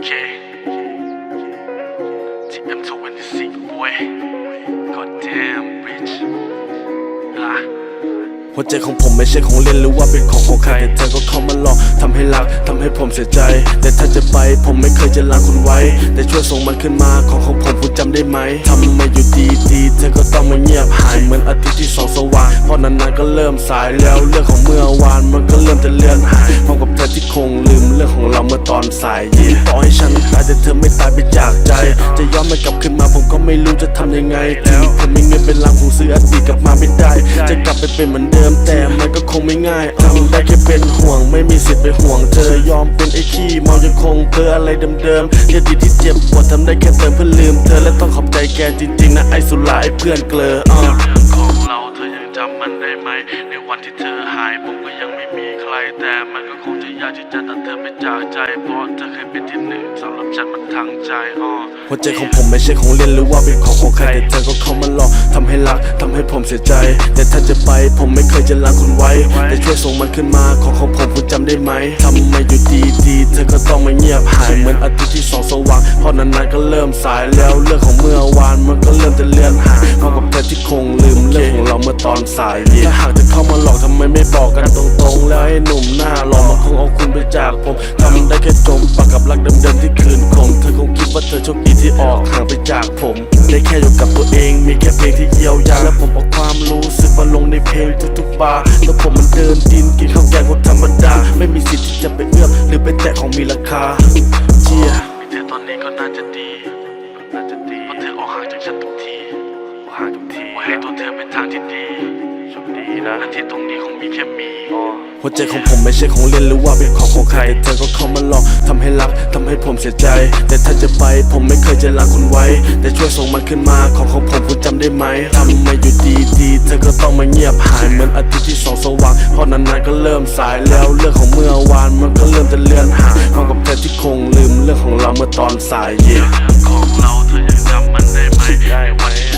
Okay. TM26 boy. Goddamn, bitch. Ah. หัวใจของผมไม่ใช่ของเล่นหรือว่าเป็นของของใครแต่เธอก็เข้ามาหลอกทำให้รักทำให้ผมเสียใจ แต่ถ้าจะไปผมไม่เคยจะลาคุณไว้ แต่ช่วยส่งมันขึ้นมาของของผมคุณจำได้ไหมทำไมอยู่ดีดีเธอก็ต้องมาเงียบหายเหมือนอาทิตย์ที่สองสว่างเพราะนานๆก็เริ่มสายแล้วเรื่องของเมื่อวานมัน ริ่มจะเลือนหายพร้อมกับเธอที่คงลืมเรื่องของเราเมื่อตอนสายยีต่อให้ฉันตายแต่เธอไม่ตายไปจากใจ จะย้อนมันกลับขึ้นมาผมก็ไม่รู้จะทำยังไงถึงผมมีเงินเป็นล้านคงซื้ออดีตกลับมาไม่ได้ จะกลับไปเป็นเหมือนเดิมแต่มันก็คงไม่ง่ายทำได้แค่เป็นห่วงไม่มีสิทธิ์ไปห่วงเธอยอมเป็นไอ้ขี้เมายังคงเพ้ออะไรเดิมๆอดีตที่เจ็บปวดทำได้แค่เติมเพื่อลืมเธอและต้องขอบใจแกจริงๆนะไอ้สุราไอ้เพื่อนเกลออะเรื่องของเราเธอยังจำมันได้ไหม แต่มันก็คงจะยากที่จะตัดเธอไปจากใจ เพราะเธอเคยเป็นที่หนึ่งสำหรับฉันมันทั้งใจอ้อหัวใจของผมไม่ใช่ของเล่นหรือว่าเป็นของของใครแต่เธอก็เข้ามาหลอกทำให้รักทำให้ผมเสียใจ แต่ถ้าจะไปผมไม่เคยจะล้างคุณไว้ แต่ช่วยส่งมันขึ้นมาของของผมคุณจำได้ไหมทำไมอยู่ดีดีๆเธอก็ต้องมาเงียบหายเหมือนอาทิตย์ที่ส่องสว่างเพราะนานๆก็เริ่มสายแล้วเรื่องของเมื่อวานมันก็เริ่มจะเลือนหายพร้อมกับเธอที่คงลืมเรื่องของเราเมื่อตอนสายเย็นถ้าหากจะเข้ามาหลอกทำไมไม่บอกกันตรงๆแล้วให้หนุ่มหน้าหล่อมันคงเอาคุณไปจากผมทำได้แค่จมปากกับรักเดิมๆที่คืนคงเธอคงคิดว่าเธอโชคดีที่ออกห่างไปจากผมได้แค่อยู่กับตัวเองมีแค่เพลงที่เยียวยาและผมเอาความรู้สึกมาลงในเพลงทุกๆบาร์แล้วผมมันเดินดินกินข้าวแกงคนธรรมดาไม่มีสิทธิ์ที่จะไปเอื้อมหรือไปแตะของมีราคาเจียมีเธอตอนนี้ก็น่าจะดีน่าจะดีเพราะเธอออกห่างจากฉันทุกทีออกห่างทุกทีว่าให้ตัวเธอเป็นทางที่ดีโชคดีนะและที่ตรงนี้คงมีแค่มีอ้อ หัวใจของผมไม่ใช่ของเล่นหรือว่าเป็นของของใครแต่เธอก็เข้ามาหลอกทำให้รักทำให้ผมเสียใจ แต่ถ้าจะไปผมไม่เคยจะลาคุณไว้ แต่ช่วยส่งมันขึ้นมาของของผมคุณจำได้ไหมทำไมอยู่ดีดีๆเธอก็ต้องมาเงียบหายเหมือนอาทิตย์ที่ส่องสว่างเพราะนานๆก็เริ่มสายแล้วเรื่องของเมื่อวานมันก็เริ่มจะเลือนหายพร้อมกับเธอที่คงลืมเรื่องของเราเมื่อตอนสายเย็นเรื่องของเราเธอยังจำมันได้ไหมในวันที่